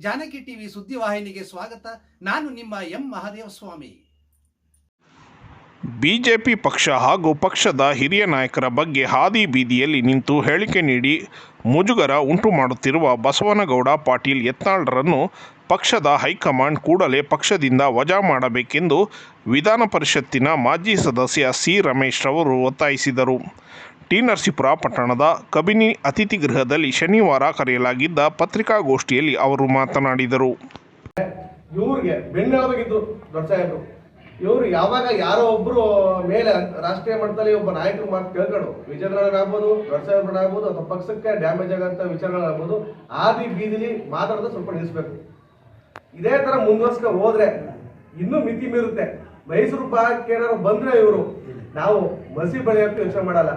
Janaki TV ಸುದ್ದಿವಾಹಿನಿಗೆ ಸ್ವಾಗತ. ನಾನು ನಿಮ್ಮ ಎಂ ಮಹಾದೇವ ಸ್ವಾಮಿ. ಬಿಜೆಪಿ ಪಕ್ಷ ಹಾಗೂ ಪಕ್ಷದ ಹಿರಿಯ ನಾಯಕರ ಬಗ್ಗೆ ಹಾದಿ ಬೀದಿಯಲ್ಲಿ ನಿಂತು ಹೇಳಿಕೆ ನೀಡಿ ಮುಜುಗರ ಉಂಟು ಮಾಡುತ್ತಿರುವ ಬಸವನಗೌಡ ಪಾಟೀಲ್ ಯತ್ನಾಳ್ರನ್ನು ಪಕ್ಷದ ಹೈಕಮಾಂಡ್ ಕೂಡಲೇ ಪಕ್ಷದಿಂದ ವಜಾ ಮಾಡಬೇಕೆಂದು ವಿಧಾನ ಪರಿಷತ್ತಿನ ಮಾಜಿ ಸದಸ್ಯ ಸಿ ರಮೇಶ್ ರವರು ಒತ್ತಾಯಿಸಿದರು. ಟಿ ನರಸೀಪುರ ಪಟ್ಟಣದ ಕಬಿನಿ ಅತಿಥಿ ಗೃಹದಲ್ಲಿ ಶನಿವಾರ ಕರೆಯಲಾಗಿದ್ದ ಪತ್ರಿಕಾಗೋಷ್ಠಿಯಲ್ಲಿ ಅವರು ಮಾತನಾಡಿದರು. ಇವ್ರಿಗೆ ಬೆನ್ನೆಲುಬಾಗಿದ್ದು ದೊಡ್ಡ ಸಾಹೇಬರು. ಇವರು ಯಾವಾಗ ಯಾರೋ ಒಬ್ರು ಮೇಲೆ ರಾಷ್ಟ್ರೀಯ ಮಟ್ಟದಲ್ಲಿ ಒಬ್ಬ ನಾಯಕರು ಮಾತು ಕೇಳ್ಕೊಂಡು ವಿಜಯನಗರನಾಗ್ಬೋದು ದೊಡ್ಡ ಅಥವಾ ಪಕ್ಷಕ್ಕೆ ಡ್ಯಾಮೇಜ್ ಆಗಂತ ವಿಚಾರಗಳಾಗ್ಬೋದು, ಆದಿ ಬೀದಿಲಿ ಮಾತಾಡೋದು ಸ್ವಲ್ಪ ನಿಲ್ಲಿಸ್ಬೇಕು. ಇದೇ ತರ ಮುಂದುವರ್ಸ್ಕ ಹೋದ್ರೆ ಇನ್ನೂ ಮಿತಿ ಮೀರುತ್ತೆ. ಮೈಸೂರು ಭಾಗಕ್ಕೆ ಏನಾದ್ರು ಬಂದ್ರೆ ಇವರು, ನಾವು ಮಸಿ ಬೆಳೆಯೋಕೆ ಯೋಚನೆ ಮಾಡಲ್ಲ.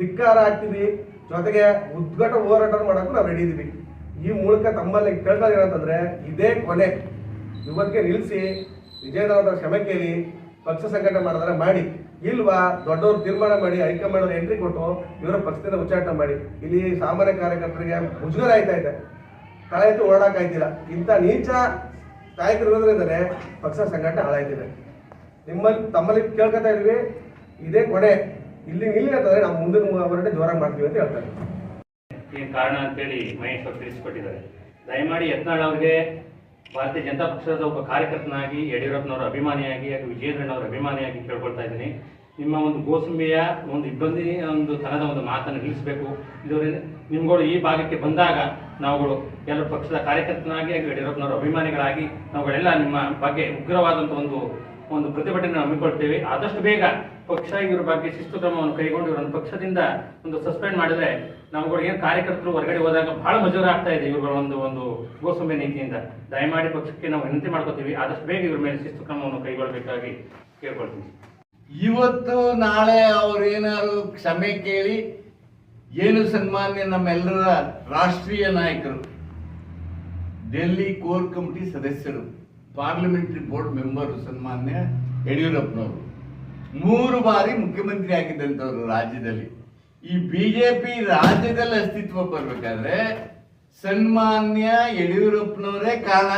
ಧಿಕ್ಕಾರ ಆಗ್ತೀವಿ ಜೊತೆಗೆ ಉದ್ಘಟ ಹೋರಾಟ ಮಾಡೋಕ್ಕೂ ನಾವು ರೆಡಿ ಇದ್ದೀವಿ ಈ ಮೂಲಕ ತಮ್ಮಲ್ಲಿ ಕೇಳ್ತಾ ಏನಂತಂದ್ರೆ, ಇದೇ ಕೊನೆ. ಇವತ್ತಿಗೆ ನಿಲ್ಲಿಸಿ ವಿಜಯನಗರದ ಕ್ಷಮೆ ಕೇಳಿ ಪಕ್ಷ ಸಂಘಟನೆ ಮಾಡಿದ್ರೆ ಮಾಡಿ. ಇಲ್ವಾ ದೊಡ್ಡವರು ತೀರ್ಮಾನ ಮಾಡಿ, ಹೈಕಮಾಂಡ್ ಎಂಟ್ರಿ ಕೊಟ್ಟು ಇವರ ಪಕ್ಷದಿಂದ ಉಚ್ಚಾಟನೆ ಮಾಡಿ. ಇಲ್ಲಿ ಸಾಮಾನ್ಯ ಕಾರ್ಯಕರ್ತರಿಗೆ ಮುಜುಗರ ಆಯ್ತಾ ಇದೆ. ತಲೆ ಎತ್ತಿ ಓಡಾಕಾಯ್ತಿಲ್ಲ ಇಂಥ ನೀಚ ನಾಯಕರು ಇರೋದ್ರಿಂದಲೇ ಪಕ್ಷ ಸಂಘಟನೆ ಹಾಳಾಯ್ತಿದೆ. ನಿಮ್ಮಲ್ಲಿ ತಮ್ಮಲ್ಲಿ ಕೇಳ್ಕೊತಾ ಇದೀವಿ ಇದೇ ಕೊನೆ. ಇಲ್ಲಿ ಇಲ್ಲಿ ನಾವು ಮುಂದಿನ ಹೊರಟೆ ಜೋರಾಗಿ ಮಾಡ್ತೀವಿ ಅಂತ ಹೇಳ್ತಾರೆ. ಏನು ಕಾರಣ ಅಂತೇಳಿ ಮಹೇಶ್ ಅವರು ತಿಳಿಸಿಕೊಟ್ಟಿದ್ದಾರೆ. ದಯಮಾಡಿ ಯತ್ನಾಳ್ ಅವರಿಗೆ ಭಾರತೀಯ ಜನತಾ ಪಕ್ಷದ ಒಬ್ಬ ಕಾರ್ಯಕರ್ತನಾಗಿ, ಯಡಿಯೂರಪ್ಪನವರ ಅಭಿಮಾನಿಯಾಗಿ ಹಾಗೂ ವಿಜಯೇಂದ್ರನವರ ಅಭಿಮಾನಿಯಾಗಿ ಕೇಳ್ಕೊಳ್ತಾ ಇದ್ದೀನಿ. ನಿಮ್ಮ ಒಂದು ಗೋಸುಂಬಿಯ ಒಂದು ಇಬ್ಬಂದಿ ಒಂದು ತನದ ಒಂದು ಮಾತನ್ನು ನಿಲ್ಲಿಸಬೇಕು. ಇದರಿಂದ ನಿಮ್ಗಳು ಈ ಭಾಗಕ್ಕೆ ಬಂದಾಗ ನಾವುಗಳು ಎಲ್ಲ ಪಕ್ಷದ ಕಾರ್ಯಕರ್ತನಾಗಿ ಹಾಗೂ ಯಡಿಯೂರಪ್ಪನವರ ಅಭಿಮಾನಿಗಳಾಗಿ ನಾವುಗಳೆಲ್ಲ ನಿಮ್ಮ ಬಗ್ಗೆ ಉಗ್ರವಾದಂಥ ಒಂದು ಒಂದು ಪ್ರತಿಭಟನೆ ಹಮ್ಮಿಕೊಳ್ತೇವೆ. ಆದಷ್ಟು ಬೇಗ ಪಕ್ಷ ಇವರ ಬಗ್ಗೆ ಶಿಸ್ತು ಕ್ರಮವನ್ನು ಕೈಗೊಂಡು ಇವರನ್ನು ಪಕ್ಷದಿಂದ ಒಂದು ಸಸ್ಪೆಂಡ್ ಮಾಡಿದ್ರೆ ನಮ್ಗಳು ಏನು ಕಾರ್ಯಕರ್ತರು ಹೊರಗಡೆ ಹೋದಾಗ ಬಹಳ ಮಜೂರ ಆಗ್ತಾ ಇದೆ ಇವುಗಳ ಒಂದು ಒಂದು ಗೋಸಂಬೆ ನೀತಿಯಿಂದ. ದಯಮಾಡಿ ಪಕ್ಷಕ್ಕೆ ನಾವು ವಿನಂತಿ ಮಾಡ್ಕೋತೀವಿ. ಆದಷ್ಟು ಬೇಗ ಇವ್ರ ಮೇಲೆ ಶಿಸ್ತು ಕ್ರಮವನ್ನು ಕೈಗೊಳ್ಳಬೇಕಾಗಿ ಕೇಳ್ಕೊಳ್ತೀವಿ ಇವತ್ತು ನಾಳೆ ಅವ್ರೇನಾದ್ರು ಕ್ಷಮೆ ಕೇಳಿ ಏನು ಸನ್ಮಾನ್ಯ ನಮ್ಮೆಲ್ಲರ ರಾಷ್ಟ್ರೀಯ ನಾಯಕರು? ಡೆಲ್ಲಿ ಕೋರ್ ಕಮಿಟಿ ಸದಸ್ಯರು. ಪಾರ್ಲಿಮೆಂಟರಿ ಬೋರ್ಡ್ ಮೆಂಬರ್ ಸನ್ಮಾನ್ಯ ಯಡಿಯೂರಪ್ಪನವರು. ಮೂರು ಬಾರಿ ಮುಖ್ಯಮಂತ್ರಿ ಆಗಿದ್ದಂಥವ್ರು ರಾಜ್ಯದಲ್ಲಿ. ಈ ಬಿಜೆಪಿ ರಾಜ್ಯದಲ್ಲಿ ಅಸ್ತಿತ್ವ ಬರಬೇಕಾದ್ರೆ ಸನ್ಮಾನ್ಯ ಯಡಿಯೂರಪ್ಪನವರೇ ಕಾರಣ.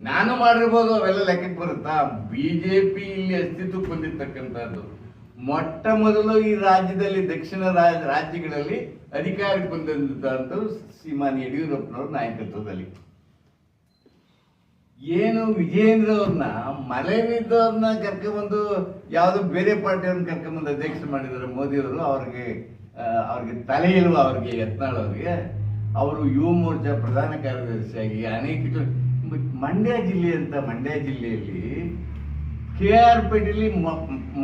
ನಾನು ಮಾಡಿರ್ಬೋದು, ಅವೆಲ್ಲ ಲೆಕ್ಕಕ್ಕೆ ಬರುತ್ತಾ? ಬಿಜೆಪಿ ಇಲ್ಲಿ ಅಸ್ತಿತ್ವಕ್ಕೆ ಬಂದಿರ್ತಕ್ಕಂಥದ್ದು ಮೊಟ್ಟ ಮೊದಲು ಈ ರಾಜ್ಯದಲ್ಲಿ, ದಕ್ಷಿಣ ರಾಜ್ ರಾಜ್ಯಗಳಲ್ಲಿ ಅಧಿಕಾರಕ್ಕೆ ಬಂದಂಥದ್ದು ಶ್ರೀಮಾನ್ ಯಡಿಯೂರಪ್ಪನವ್ರ ನಾಯಕತ್ವದಲ್ಲಿ. ಏನು ವಿಜಯೇಂದ್ರವ್ರನ್ನ ಮಲೆವಿದ್ದವ್ರನ್ನ ಕರ್ಕೊಂಡ್ಬಂದು ಯಾವುದೋ ಬೇರೆ ಪಾರ್ಟಿಯವ್ರನ್ನ ಕರ್ಕೊಂಡ್ಬಂದು ಅಧ್ಯಕ್ಷ ಮಾಡಿದ್ದಾರೆ ಮೋದಿಯವರು, ಅವ್ರಿಗೆ ಅವ್ರಿಗೆ ತಲೆ ಇಲ್ವ ಅವ್ರಿಗೆ, ಯತ್ನಾಳ್ ಅವ್ರಿಗೆ. ಅವರು ಯುವ ಮೋರ್ಚಾ ಪ್ರಧಾನ ಕಾರ್ಯದರ್ಶಿಯಾಗಿ ಅನೇಕ ಮಂಡ್ಯ ಜಿಲ್ಲೆ ಅಂತ ಮಂಡ್ಯ ಜಿಲ್ಲೆಯಲ್ಲಿ ಕೆ ಆರ್ ಪೇಟೆಯಲ್ಲಿ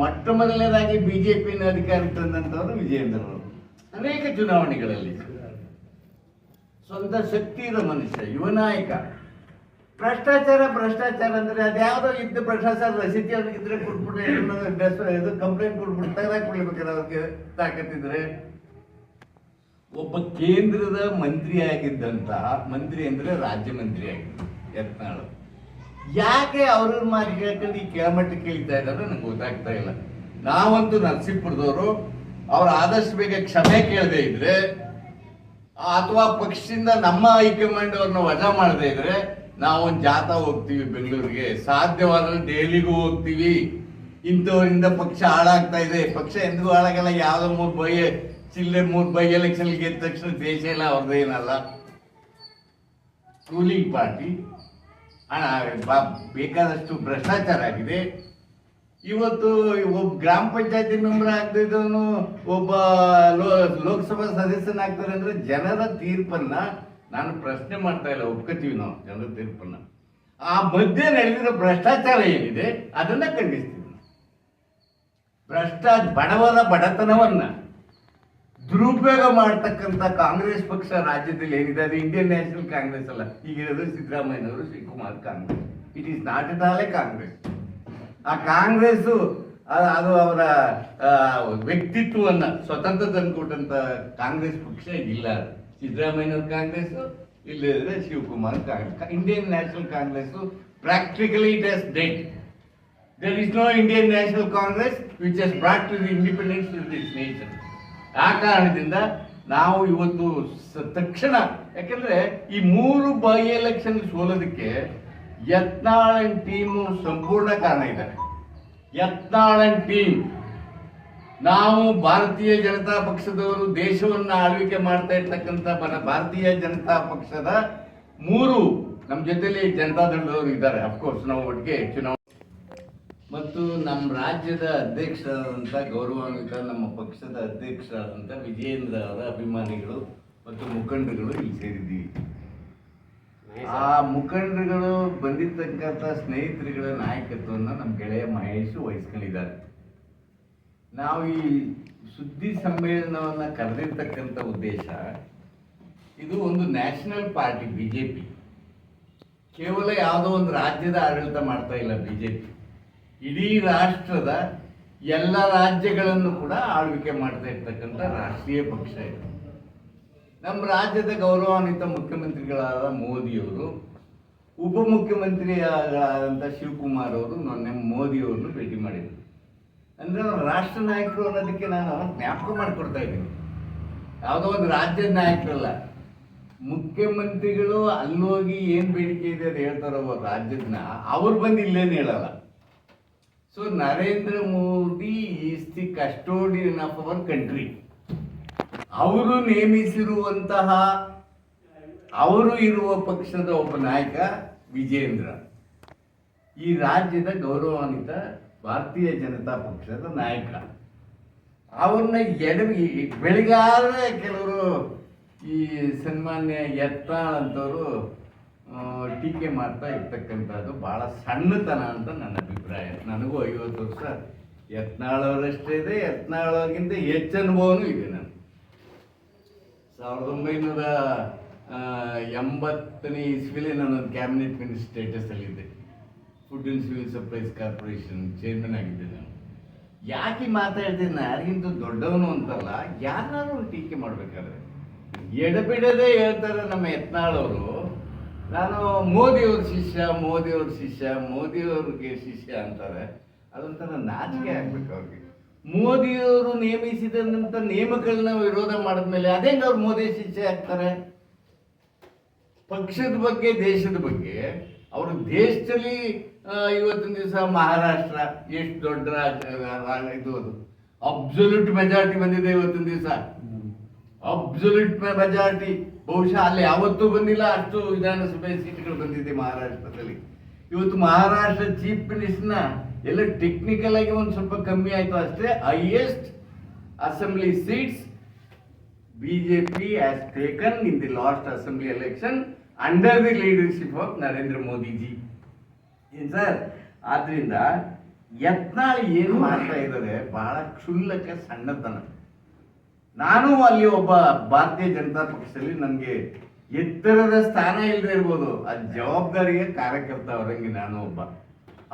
ಮೊಟ್ಟ ಮೊದಲನೇದಾಗಿ ಬಿಜೆಪಿನ ಅಧಿಕಾರಕ್ಕೆ ತಂದಂಥವ್ರು ವಿಜಯೇಂದ್ರ ಅವರು ಅನೇಕ ಚುನಾವಣೆಗಳಲ್ಲಿ. ಸ್ವಂತ ಶಕ್ತಿ ಇರೋ ಮನುಷ್ಯ, ಯುವ ನಾಯಕ. ಭ್ರಷ್ಟಾಚಾರ ಭ್ರಷ್ಟಾಚಾರ ಅಂದ್ರೆ ಅದ್ಯಾವುದೋ ಇದ್ದ ಭ್ರಷ್ಟಾಚಾರ ರಸೀತಿ ಅವ್ರಿಗೆ ಇದ್ರೆ ಕೊಟ್ಬಿಟ್ರೆ ಕಂಪ್ಲೇಂಟ್ ಕೊಟ್ಬಿಟ್ಟು ತೆಗೆದಾಕ್ ಕೊಡ್ಬೇಕಾದ್ರೆ ಅವ್ರಿಗೆ ತಾಕತ್ತಿದ್ರೆ. ಒಬ್ಬ ಕೇಂದ್ರದ ಮಂತ್ರಿ ಆಗಿದ್ದಂತ ಮಂತ್ರಿ ಅಂದ್ರೆ ರಾಜ್ಯ ಮಂತ್ರಿ ಆಗಿದ್ದ ಯಾಕೆ ಅವ್ರ ಮಾತು ಕೇಳ್ಕೊಂಡು ಈ ಕೆಳಮಟ್ಟಕ್ಕೆ ಕೇಳ್ತಾ ಇದ್ದಾರೆ ನಂಗೆ ಗೊತ್ತಾಗ್ತಾ ಇಲ್ಲ. ನಾವಂತೂ ನರಸೀಪುರದವರು, ಅವ್ರ ಆದಷ್ಟು ಬೇಗ ಕ್ಷಮೆ ಕೇಳದೆ ಇದ್ರೆ, ಅಥವಾ ಪಕ್ಷದಿಂದ ನಮ್ಮ ಹೈಕಮಾಂಡ್ ಅವ್ರನ್ನ ವಜಾ ಮಾಡದೇ ಇದ್ರೆ ನಾವು ಒಂದು ಜಾಥಾ ಹೋಗ್ತೀವಿ ಬೆಂಗಳೂರಿಗೆ. ಸಾಧ್ಯವಾದ್ರೆ ದೆಹಲಿಗೂ ಹೋಗ್ತೀವಿ. ಇಂಥವರಿಂದ ಪಕ್ಷ ಹಾಳಾಗ್ತಾ ಇದೆ. ಪಕ್ಷ ಎಂದಿಗೂ ಹಾಳಾಗಲ್ಲ. ಯಾವುದೋ ಮೂರು ಬೈ ಚಿಲ್ಲೆ ಮೂರು ಬೈ ಎಲೆಕ್ಷನ್ ಗೆದ್ದ ತಕ್ಷಣ ದೇಶ ಎಲ್ಲ ಅವ್ರದ್ದೇನಲ್ಲ ರೂಲಿಂಗ್ ಪಾರ್ಟಿ. ಬೇಕಾದಷ್ಟು ಭ್ರಷ್ಟಾಚಾರ ಆಗಿದೆ. ಇವತ್ತು ಒಬ್ಬ ಗ್ರಾಮ ಪಂಚಾಯತಿ ಮೆಂಬರ್ ಆಗ್ತಿದ್ದವನು ಒಬ್ಬ ಲೋಕಸಭಾ ಸದಸ್ಯನಾಗ್ತಾರೆ ಅಂದ್ರೆ ಜನರ ತೀರ್ಪನ್ನ ನಾನು ಪ್ರಶ್ನೆ ಮಾಡ್ತಾ ಇಲ್ಲ, ಒಪ್ಕೋತೀವಿ ನಾವು, ಜನರ ತೀರ್ಪನ್ನ. ಆ ಮಧ್ಯೆ ನಡೆದಿರೋ ಭ್ರಷ್ಟಾಚಾರ ಏನಿದೆ, ಅದನ್ನ ಖಂಡಿಸ್ತೀವಿ ನಾವು. ಭ್ರಷ್ಟಾ, ಬಡವರ ಬಡತನವನ್ನ ದುರುಪಯೋಗ ಮಾಡ್ತಕ್ಕಂಥ ಕಾಂಗ್ರೆಸ್ ಪಕ್ಷ ರಾಜ್ಯದಲ್ಲಿ ಏನಿದೆ, ಅದು ಇಂಡಿಯನ್ ನ್ಯಾಷನಲ್ ಕಾಂಗ್ರೆಸ್ ಅಲ್ಲ. ಈಗಿರೋದು ಸಿದ್ದರಾಮಯ್ಯನವರು, Shivakumar Congress. It is not all Congress ಆ ಕಾಂಗ್ರೆಸ್ ಅದು ಅವರ ವ್ಯಕ್ತಿತ್ವವನ್ನು ಸ್ವತಂತ್ರ ತಂದುಕೊಟ್ಟಂತ ಕಾಂಗ್ರೆಸ್ ಪಕ್ಷ ಇಲ್ಲ ಸಿದ್ದರಾಮಯ್ಯನವ್ರ ಕಾಂಗ್ರೆಸ್ ಇಲ್ಲದ್ರೆ Shivakumar Congress Indian National Congress practically it has dead there is no Indian National Congress which has brought to the independence to this nation ಆ ಕಾರಣದಿಂದ ನಾವು ಇವತ್ತು ತಕ್ಷಣ, ಯಾಕಂದ್ರೆ ಈ ಮೂರು ಬೈ ಎಲೆಕ್ಷನ್ ಸೋಲೋದಕ್ಕೆ ಯತ್ನಾಳನ್ ಟೀಮು ಸಂಪೂರ್ಣ ಕಾರಣ ಇದ್ದಾರೆ ಯತ್ನಾಳನ್ ಟೀಮ್ ನಾವು ಭಾರತೀಯ ಜನತಾ ಪಕ್ಷದವರು ದೇಶವನ್ನು ಆಳ್ವಿಕೆ ಮಾಡ್ತಾ ಇರ್ತಕ್ಕಂಥ ಭಾರತೀಯ ಜನತಾ ಪಕ್ಷದ ಮೂರು ನಮ್ಮ ಜೊತೆಲಿ ಜನತಾದಳದವರು ಇದ್ದಾರೆ. ಅಫ್ಕೋರ್ಸ್ ನಾವು ಒಟ್ಟಿಗೆ ಚುನಾವಣೆ ಮತ್ತು ನಮ್ಮ ರಾಜ್ಯದ ಅಧ್ಯಕ್ಷರಾದಂಥ ಗೌರವಾನ್ವಿತ ನಮ್ಮ ಪಕ್ಷದ ಅಧ್ಯಕ್ಷರಾದಂಥ ವಿಜಯೇಂದ್ರ ಅವರ ಅಭಿಮಾನಿಗಳು ಮತ್ತು ಮುಖಂಡರುಗಳು ಇಲ್ಲಿ ಸೇರಿದ್ದೀವಿ. ಆ ಮುಖಂಡರುಗಳು ಬಂದಿರ್ತಕ್ಕಂಥ ಸ್ನೇಹಿತರುಗಳ ನಾಯಕತ್ವವನ್ನು ನಮ್ಮ ಗೆಳೆಯ ಮಹೇಶ್ ವಹಿಸ್ಕೊಂಡಿದ್ದಾರೆ. ನಾವು ಈ ಸುದ್ದಿ ಸಮ್ಮೇಳನವನ್ನು ಕರೆದಿರ್ತಕ್ಕಂಥ ಉದ್ದೇಶ, ಇದು ಒಂದು national party B J P ಕೇವಲ ಯಾವುದೋ ಒಂದು ರಾಜ್ಯದ ಆಡಳಿತ ಮಾಡ್ತಾ ಇಲ್ಲ ಬಿ ಜೆ ಪಿ ಇಡೀ ರಾಷ್ಟ್ರದ ಎಲ್ಲ ರಾಜ್ಯಗಳನ್ನು ಕೂಡ ಆಳ್ವಿಕೆ ಮಾಡ್ತಾ ಇರ್ತಕ್ಕಂಥ ರಾಷ್ಟ್ರೀಯ ಪಕ್ಷ ಇದು. ನಮ್ಮ ರಾಜ್ಯದ ಗೌರವಾನ್ವಿತ ಮುಖ್ಯಮಂತ್ರಿಗಳಾದ ಮೋದಿಯವರು, ಉಪಮುಖ್ಯಮಂತ್ರಿಗಳಾದಂಥ ಶಿವಕುಮಾರ್ ಅವರು ಮೊನ್ನೆ ಮೋದಿಯವ್ರನ್ನು ಭೇಟಿ ಮಾಡಿದರು. ಅಂದರೆ ಅವ್ರು ರಾಷ್ಟ್ರ ನಾಯಕರು ಅನ್ನೋದಕ್ಕೆ ನಾನು ಜ್ಞಾಪಕ ಮಾಡಿಕೊಡ್ತಾ ಇದ್ದೀನಿ. ಯಾವುದೋ ಒಂದು ರಾಜ್ಯದ ನಾಯಕರಲ್ಲ. ಮುಖ್ಯಮಂತ್ರಿಗಳು ಅಲ್ಲೋಗಿ ಏನು ಬೇಡಿಕೆ ಇದೆ ಅದು ಹೇಳ್ತಾರೋ ರಾಜ್ಯದನ್ನ ಅವ್ರು ಬಂದು ಇಲ್ಲೇನು ಹೇಳಲ್ಲ. So Narendra Modi is the custodian of our country ಅವರು ನೇಮಿಸಿರುವಂತಹ, ಅವರು ಇರುವ ಪಕ್ಷದ ಒಬ್ಬ ನಾಯಕ ವಿಜೇಂದ್ರ. ಈ ರಾಜ್ಯದ ಗೌರವಾನ್ವಿತ ಭಾರತೀಯ ಜನತಾ ಪಕ್ಷದ ನಾಯಕ. ಅವ್ರನ್ನ ಎಡ ಬೆಳಿಗಾಲ ಕೆಲವರು ಈ ಸನ್ಮಾನ್ಯ ಯತ್ನಾಳ್ ಅಂತವರು ಟೀಕೆ ಮಾಡ್ತಾ ಇರ್ತಕ್ಕಂಥದ್ದು ಭಾಳ ಸಣ್ಣತನ ಅಂತ ನನ್ನ ಅಭಿಪ್ರಾಯ. ನನಗೂ ಐವತ್ತು ವರ್ಷ. ಯತ್ನಾಳವರಷ್ಟೇ ಇದೆ. ಯತ್ನಾಳವ್ರಿಗಿಂತ ಹೆಚ್ಚು ಅನುಭವನೂ ಇದೆ ನಾನು ಸಾವಿರದ ಒಂಬೈನೂರ ಎಂಬತ್ತನೇ ಇಸ್ವಿಲಿ ನಾನೊಂದು cabinet minister ಸ್ಟೇಟಸಲ್ಲಿದ್ದೆ food and civil supplies corporation chairman ಆಗಿದ್ದೆ ನಾನು. ಯಾಕೆ ಮಾತಾಡ್ತೀನಿ ಯಾರಿಗಿಂತ ದೊಡ್ಡವನು ಅಂತಲ್ಲ ಯಾರನ್ನಾರು ಟೀಕೆ ಮಾಡ್ಬೇಕಾದ್ರೆ. ಎಡಬಿಡದೆ ಹೇಳ್ತಾರೆ ನಮ್ಮ ಯತ್ನಾಳವರು. ನಾನು ಮೋದಿಯವ್ರ ಶಿಷ್ಯ ಮೋದಿಯವ್ರ ಶಿಷ್ಯ, ಮೋದಿಯವ್ರಿಗೆ ಶಿಷ್ಯ ಅಂತಾರೆ. ಅದೊಂಥರ ನಾಚಿಕೆ ಆಗ್ಬೇಕು ಅವ್ರಿಗೆ. ಮೋದಿಯವರು ನೇಮಿಸಿದಂಥ ನೇಮಗಳನ್ನ ವಿರೋಧ ಮಾಡಿದ್ಮೇಲೆ ಅದೇಂಗ ಅವ್ರು ಮೋದಿ ಶಿಷ್ಯ ಆಗ್ತಾರೆ? ಪಕ್ಷದ ಬಗ್ಗೆ, ದೇಶದ ಬಗ್ಗೆ. ಅವರು ದೇಶದಲ್ಲಿ ಇವತ್ತಿನ ದಿವಸ ಮಹಾರಾಷ್ಟ್ರ, ಎಷ್ಟು ದೊಡ್ಡ ಇದು ಅದು. ಅಬ್ಸೊಲ್ಯೂಟ್ ಮೆಜಾರಿಟಿ ಬಂದಿದೆ ಇವತ್ತಿನ ದಿವಸ. ಅಬ್ಸೊಲ್ಯೂಟ್ ಮೆಜಾರಿಟಿ ಬಹುಶಃ ಅಲ್ಲಿ ಯಾವತ್ತೂ ಬಂದಿಲ್ಲ, ಅಷ್ಟು ವಿಧಾನಸಭೆ ಸೀಟ್ಗಳು ಬಂದಿದೆ ಮಹಾರಾಷ್ಟ್ರದಲ್ಲಿ. ಇವತ್ತು ಮಹಾರಾಷ್ಟ್ರ ಚೀಫ್ ಮಿನಿಸ್ಟರ್ನ ಎಲ್ಲ ಟೆಕ್ನಿಕಲ್ ಆಗಿ ಒಂದು ಸ್ವಲ್ಪ ಕಮ್ಮಿ ಆಯಿತು ಅಷ್ಟೇ. Highest assembly seats BJP has taken in the last assembly election under the leadership of Narendra Modiji ಏನ್ ಸರ್ ಆದ್ದರಿಂದ ಯತ್ನಾಳ್ ಏನು ಮಾಡ್ತಾ ಇದ್ದಾರೆ? ಬಹಳ ಕ್ಷುಲ್ಲಕ ಸಣ್ಣತನ. ನಾನು ಅಲ್ಲಿ ಒಬ್ಬ ಭಾರತೀಯ ಜನತಾ ಪಕ್ಷದಲ್ಲಿ ನನಗೆ ಎತ್ತರದ ಸ್ಥಾನ ಇಲ್ಲದೆ ಇರ್ಬೋದು. ಆ ಜವಾಬ್ದಾರಿಯ ಕಾರ್ಯಕರ್ತ ಅವರಂಗೆ ನಾನು ಒಬ್ಬ.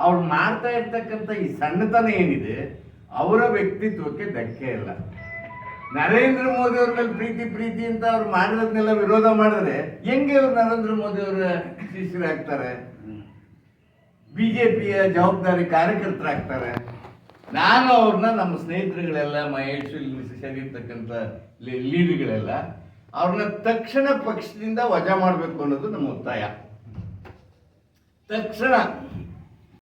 ಅವ್ರು ಮಾಡ್ತಾ ಇರ್ತಕ್ಕಂಥ ಈ ಸಣ್ಣತನ ಏನಿದೆ, ಅವರ ವ್ಯಕ್ತಿತ್ವಕ್ಕೆ ಧಕ್ಕೆ ಇಲ್ಲ. ನರೇಂದ್ರ ಮೋದಿ ಅವ್ರ ಮೇಲೆ ಪ್ರೀತಿ ಪ್ರೀತಿ ಅಂತ ಅವ್ರು ಮಾಡಿರೋದನ್ನೆಲ್ಲ ವಿರೋಧ ಮಾಡಿದ್ರೆ ಹೆಂಗೆ ಅವ್ರು ನರೇಂದ್ರ ಮೋದಿ ಅವರ ಶಿಷ್ಯರಾಗ್ತಾರೆ? ಬಿಜೆಪಿಯ ಜವಾಬ್ದಾರಿ ಕಾರ್ಯಕರ್ತರಾಗ್ತಾರೆ. ನಾನು ಅವ್ರನ್ನ ನಮ್ಮ ಸ್ನೇಹಿತರುಗಳೆಲ್ಲ, ಮಹೇಶ್, ಇಲ್ಲಿ ಸೇರಿರ್ತಕ್ಕಂಥ ಲೀ- ಲೀಡ್ಗಳೆಲ್ಲ ಅವ್ರನ್ನ ತಕ್ಷಣ ಪಕ್ಷದಿಂದ ವಜಾ ಮಾಡಬೇಕು ಅನ್ನೋದು ನಮ್ಮ ಒತ್ತಾಯ. ತಕ್ಷಣ